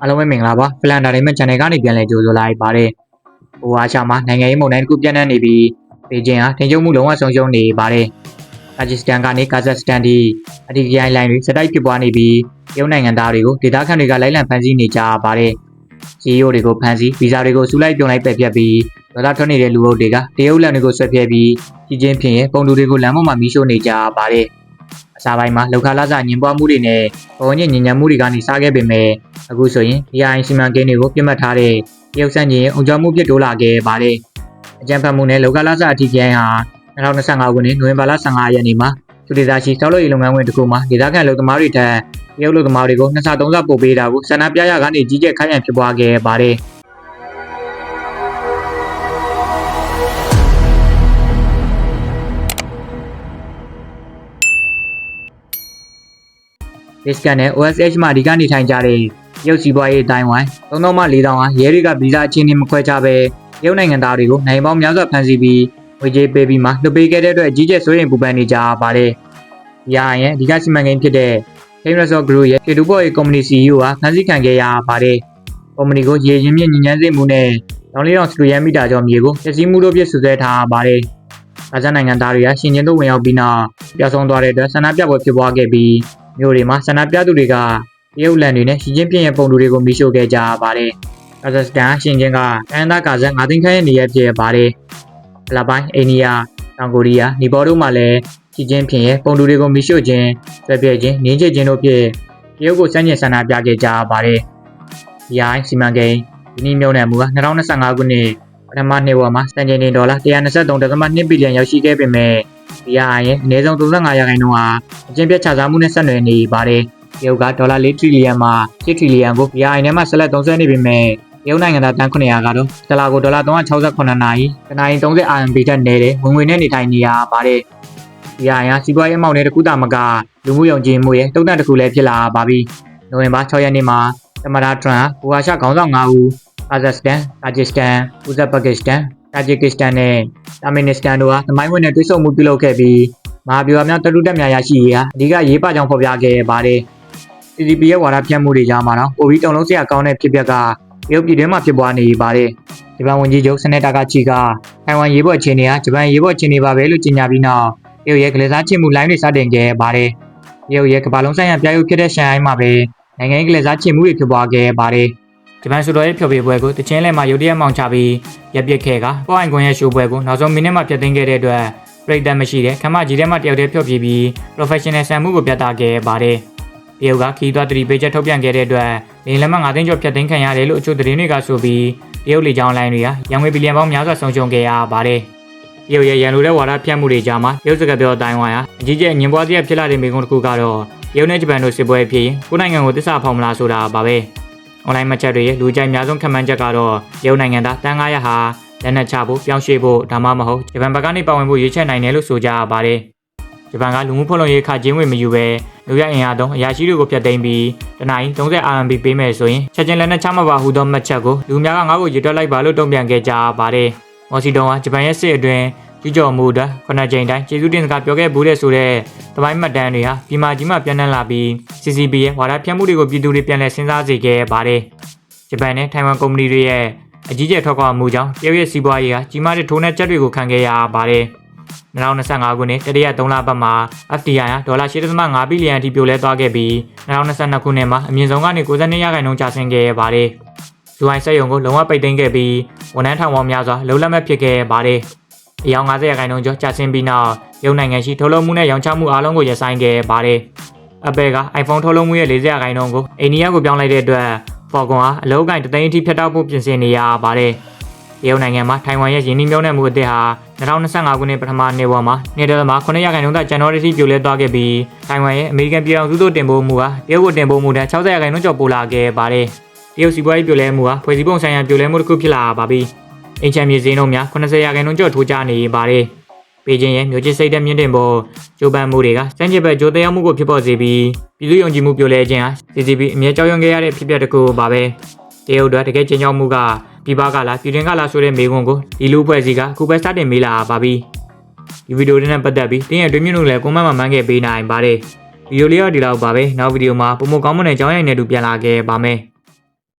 အားလုံးပဲမင်္ဂလာပါဖလန်တာရိမန် channel ကနေပြန်လည်ကြိုဆိုလိုက်ပါတယ်ဟိုအားချာမှာနိုင်ငံရေးမုန်တိုင်းတစ်ခုပြန့်နှံ့နေပြီးပေကျင်းဟာတင်ကျုပ်မှုလုံးဝဆုံးရှုံးနေပါတယ်ကာဂျစ်စတန်ကနေကာဇက်စတန်ထိအဒီကိုင်းလိုင်းတွေစတိုက်ဖြစ်ပွားနေပြီးတရုတ်နိုင်ငံသားတွေကိုဒေသခံတွေကလိုက်လံဖမ်းဆီးနေကြပါတယ်စီယိုတွေကိုဖမ်းဆီးဗီဇာတွေကိုစူလိုက်ပြုံလိုက်ပယ်ဖြတ်ပြီးဒေါ်လာထွက်နေတဲ့လူအုပ်တွေကတရုတ်လန်တွေကိုဆွဲဖျက်ပြီးကြီးချင်းဖြင့်ပုံတူတွေကိုလမ်းပေါ်မှာမီးရှို့နေကြပါတယ် အစားပိုင်းမှာလောက်ခလာစာညင်ပွားမှုတွေနဲ့ပုံညင်ညင်ညံမှုတွေကနေစားခဲ့ပေမဲ့အခုဆိုရင် AI စီမံကိန်းတွေကိုပြတ်မှတ်ထားတဲ့တရုတ်စံချင်းအောင်ကြောင်းမှုပြစ်တိုးလာခဲ့ပါတယ်။အကြံဖတ်မှုနဲ့လောကလဆအထီးကျန်းဟာ2025ခုနှစ်နိုဝင်ဘာလ15ရက်နေ့မှာသူဒေသရှိတောက်လို့ရေလုပ်ငန်းဝင်တစ်ခုမှာဒေသခံလူသမားတွေထက်တရုတ်လူသမားတွေကိုနှစ်ဆသုံးဆပို့ပေးတာကိုဆန္ဒပြရကနေကြီးကျယ်ခိုင်ရန်ဖြစ်ပွားခဲ့ပါတယ်။ ဒစ်ကန်နဲ့ OSH မှာအဓိကနေထိုင်ကြတဲ့ရုပ်စီးပွားရေးအတိုင်းဝိုင်း3000မှ4000ဟာရဲတွေကဗီဇာအချင်းချင်းမခွဲခြားပဲရုပ်နိုင်ငံသားတွေကိုနိုင်ပေါင်းများစွာဖမ်းဆီးပြီးဝေကြေးပေးပြီးမှလွှတ်ပေးခဲ့တဲ့အတွက်အကြီးကျယ်စိုးရိမ်ပူပန်နေကြပါတယ်။ရာရဲ့အဓိကစီမံကိန်းဖြစ်တဲ့ Team Resort Group ရဲ့ကေတူဘော်ရဲ့ကုမ္ပဏီ CEO ဟာဖမ်းဆီးခံခဲ့ရပါတယ်။ကုမ္ပဏီကိုရေရင်မြင့်ညဉ့်ညမ်းစေမှုနဲ့တောင်းလေးတောင်စတူရန်မီတာကျော်မြေကိုပျက်စီးမှုတို့ပြစ်ဆူဆဲထားပါတယ်။အာဇာနိုင်ငံသားတွေကရှင်ချင်းတို့ဝင်ရောက်ပြီးနောက်ပျောက်ဆုံးသွားတဲ့အတွက်ဆန္ဒပြပွဲဖြစ်ပွားခဲ့ပြီး မြို့တွေမှာဆန္ဒပြသူတွေကတရုတ်လန်တွေနဲ့ရှီကျင်းပြင်းရဲ့ပုံတူတွေကိုမီးရှို့ခဲ့ကြပါတယ်။ကာဇက်စတန်ရှင်ချင်းကကန်ဒါကာဇက်၅သိန်းခန့်ရဲ့နေရာဖြစ်ပါတယ်။ဖလပိုင်းအိန္ဒိယတောင်ကိုရီးယားနီပေါတို့မှလည်းရှီကျင်းပြင်းရဲ့ပုံတူတွေကိုမီးရှို့ခြင်းဆွဲပြဲခြင်းနင်းချခြင်းတို့ဖြင့်တရုတ်ကိုစန့်ကျင်ဆန္ဒပြခဲ့ကြပါတယ်။ AI စီမံကိန်းဒီနေ့မြုံနယ်မှုက2025ခုနှစ်ပထမနှစ်ဝက်မှာစံချိန်တင်ဒေါ်လာ123.2ဘီလီယံရောက်ရှိခဲ့ပေမဲ့ AI ရဲ့အနည်းဆုံး35ရာခိုင်နှုန်းဟာအကျင့်ပြတ်ချစားမှုနဲ့ဆက်နွယ်နေပါတယ်။တရုတ်ကဒေါ်လာ4ထရီလီယံမှ6ထရီလီယံကို AI နဲ့မှဆက်လက်သုံးစွဲနေပေမဲ့တရုတ်နိုင်ငံသားတန်း900ကတော့တစ်လကိုဒေါ်လာ368နာရီတစ်နာရီ30 RMB ထက်နည်းတဲ့ဝင်ငွေနဲ့နေထိုင်နေရပါတယ်။ AI ဟာစီးပွားရေးအမောင်နဲ့တစ်ခုတာမကလူမှုယုံကြည်မှုရဲ့တုံ့တက်တစ်ခုလည်းဖြစ်လာပါပြီ။နိုဝင်ဘာ6ရက်နေ့မှာသမ္မတထရန့်ဘူဟာရှခေါင်းဆောင်9ဦးကာဇက်စတန်၊ကာဂျစ်စတန်၊ဥဇဘက်ကစ္စတန်၊ တာဂျစ်ကစ္စတန်နဲ့တာမင်နစ္စတန်တို့ဟာသမိုင်းဝင်တဲ့တွဲဆုံမှုပြုလုပ်ခဲ့ပြီးမဟာဗျူဟာများတတုတက်များရရှိရေးဟာအဓိကရေးပါကြောင်းဖော်ပြခဲ့ပါတယ်။ CCP ရဲ့ဝါဒဖြန့်မှုတွေကြားမှာတော့ပိုပြီးတုံလုံးစရာကောင်းတဲ့ဖြစ်ပျက်ကတရုတ်ပြည်တွင်းမှာဖြစ်ပွားနေပါတယ်။ဂျပန်ဝန်ကြီးချုပ်စနက်တာကချီကထိုင်ဝမ်ရေးပေါ်အခြေအနေဟာဂျပန်ရေးပေါ်အခြေအနေပါပဲလို့ကြေညာပြီးနောက်တရုတ်ရဲ့ကလေးစားချစ်မှုလိုင်းတွေစတင်ခဲ့ပါတယ်။တရုတ်ရဲ့ကမ္ဘာလုံးဆိုင်ရာပြရုပ်ဖြစ်တဲ့ရှန်ဟိုင်းမှာပဲနိုင်ငံရေးကလေးစားချစ်မှုတွေဖြစ်ပွားခဲ့ပါတယ်။ ဂျပန်ဆိုတော်ရဲ့ဖျော်ဖြေပွဲကိုတချင်းလဲမှာရုတ်တရက်မောင်ချပြီးရပ်ပစ်ခဲ့ကပေါ့အိုင်ကွန်ရဲ့ရှိုးပွဲကိုနောက်ဆုံးမိနစ်မှဖျက်သိမ်းခဲ့တဲ့အတွက်ပြိတ္တမရှိတဲ့ခမကြီးထဲမှာတယောက်တည်းဖျော်ဖြေပြီး professional ဆန်မှုကိုပြသခဲ့ပါတယ်။တရုတ်ကခီးသွွားတတိပေးချက်ထုတ်ပြန်ခဲ့တဲ့အတွက်လေလက်မှ9သိန်းကျော်ဖျက်သိမ်းခံရတယ်လို့အချို့သတင်းတွေကဆိုပြီးတရုတ်လေကြောင်းလိုင်းတွေကရန်ငွေဘီလီယံပေါင်းများစွာဆုံးရှုံးခဲ့ရပါတယ်။တရုတ်ရဲ့ရန်လိုတဲ့ဝါဒဖြန့်မှုတွေကြားမှာတရုတ်စကားပြောအတိုင်းဝိုင်းဟာအကြီးကျယ်ညင်ပွားစရာဖြစ်လာတဲ့မိကုန်းတစ်ခုကတော့တရုတ်နဲ့ဂျပန်တို့စစ်ပွဲဖြစ်ရင်ကိုယ်နိုင်ငံကိုတစ္ဆာဖောင်မလားဆိုတာပါပဲ။ online မှတ်ချက်တွေရဲ့လူကြိုက်များဆုံးခံမှန်းချက်ကတော့တရုတ်နိုင်ငံသားတန်900ဟာလက်နက်ချဖို့ပြောင်းရွှေ့ဖို့ဒါမှမဟုတ်ဂျပန်ဘက်ကနေပါဝင်ဖို့ရွေးချယ်နိုင်တယ်လို့ဆိုကြရပါတယ်။ဂျပန်ကလူမှုဖော်လုံရေးခကျင်းဝင်မယူပဲလူရအင်အားသုံးအရာရှိတွေကိုဖျက်သိမ်းပြီးတနင်္လာ30 RMB ပေးမယ်ဆိုရင်ချက်ချင်းလက်နက်ချမှာပါဟူသောမှတ်ချက်ကိုလူများကငါ့ကိုရေတွက်လိုက်ပါလို့တုံ့ပြန်ခဲ့ကြပါတယ်။မော်စီတုံကဂျပန်ရဲ့စစ်အတွင်း ကျူးကျော်မှုအတွက်ခုနှစ်ကြိမ်တိုင်းကျေးဇူးတင်စကားပြောခဲ့ဘူးတဲ့ဆိုတဲ့တပိုင်းမှတ်တမ်းတွေဟာပြည်မာကြီးမှပြန်နှံလာပြီး CCP ရဲ့ဝါဒဖြန့်မှုတွေကိုပြည်သူတွေပြန်လည်စဉ်းစားစေခဲ့ပါတယ်။ဂျပန်နဲ့ထိုင်ဝမ်ကုမ္ပဏီတွေရဲ့အကြီးကျယ်ထွက်ခွာမှုကြောင့်တရုတ်ရဲ့စီးပွားရေးဟာကြီးမားတဲ့ထိုးနှက်ချက်တွေကိုခံခဲ့ရပါတယ်။2025ခုနှစ်တတိယ3လပတ်မှာ FDI ဟာဒေါ်လာ8.5ဘီလီယံအထိပြိုလဲသွားခဲ့ပြီး2022ခုနှစ်မှာအမြင့်ဆုံးကနေ92ရာခိုင်နှုန်းကျဆင်းခဲ့ရပါတယ်။ဇူအိုင်းစက်ရုံကိုလုံးဝပိတ်သိမ်းခဲ့ပြီးဝန်ထမ်းထောင်ပေါင်းများစွာလုံလက်မဲ့ဖြစ်ခဲ့ပါတယ်။ အယောင်90ရာခိုင်နှုန်းကျော်ကျဆင်းပြီးနောက်ရုံနိုင်ငံရှိထုတ်လုပ်မှုနဲ့ရောင်းချမှုအားလုံးကိုရပ်ဆိုင်းခဲ့ပါတယ်။ Apple က iPhone ထုတ်လုပ်မှုရဲ့40ရာခိုင်နှုန်းကိုအိန္ဒိယကိုပြောင်းလိုက်တဲ့အတွက် Falcon ဟာအလောက်ကိုင်းတသိန်းအထိဖြတ်တောက်ဖို့ပြင်ဆင်နေရပါတယ်။တရုတ်နိုင်ငံမှာထိုင်ဝမ်ရဲ့ယင်းနှိမ့်မြုံနယ်မှုအသစ်ဟာ2025ခုနှစ်ပထမနှစ်ဝက်မှာနေတယ်မှာ9ရာခိုင်နှုန်းသာဇန်နဝါရီထိပြိုလဲသွားခဲ့ပြီးထိုင်ဝမ်ရဲ့အမေရိကန်ပြည်ထောင်စုသို့တင်ပို့မှုဟာတရုတ်ကိုတင်ပို့မှုတဲ့60ရာခိုင်နှုန်းကျော်ပိုလာခဲ့ပါတယ်။တရုတ်စီးပွားရေးပြိုလဲမှုဟာဖွဲ့စည်းပုံဆိုင်ရာပြိုလဲမှုတစ်ခုဖြစ်လာပါပြီ။ အင်ချန်မြေဈေးနှုန်းများ80ရာခိုင်နှုန်းကျော်ထိုးကျနေပါတယ်။ပေကျင်းရဲ့မြို့ချစ်စိတ်တဲ့မြင့်တင်ပေါ်ဂျိုပန်မှုတွေကစံချစ်ဘက်ဂျိုတရားမှုကိုဖြစ်ပေါ်စေပြီးပြည်သူယုံကြည်မှုပြိုလဲခြင်းဟာ CCP အမြဲကြောက်ရွံ့ခဲ့ရတဲ့ဖြစ်ပျက်တစ်ခုပါပဲ။တရုတ်တို့တကယ်ချင်းချောက်မှုကပြည်ပကလားပြည်တွင်းကလားဆိုတဲ့မေးခွန်းကိုဒီလူဖွဲ့စည်းကအခုပဲစတင်မေးလာပါပြီ။ဒီဗီဒီယိုနဲ့ပတ်သက်ပြီးတင်းရဲ့တွင်မြင့်လို့လည်းကွန်မန့်မှာမှန်းခဲ့ပေးနိုင်ပါတယ်။ဗီဒီယိုလေးကဒီလောက်ပါပဲနောက်ဗီဒီယိုမှာပုံမကောင်းမွန်တဲ့အကြောင်းအရာတွေနဲ့တူပြန်လာခဲ့ပါမယ်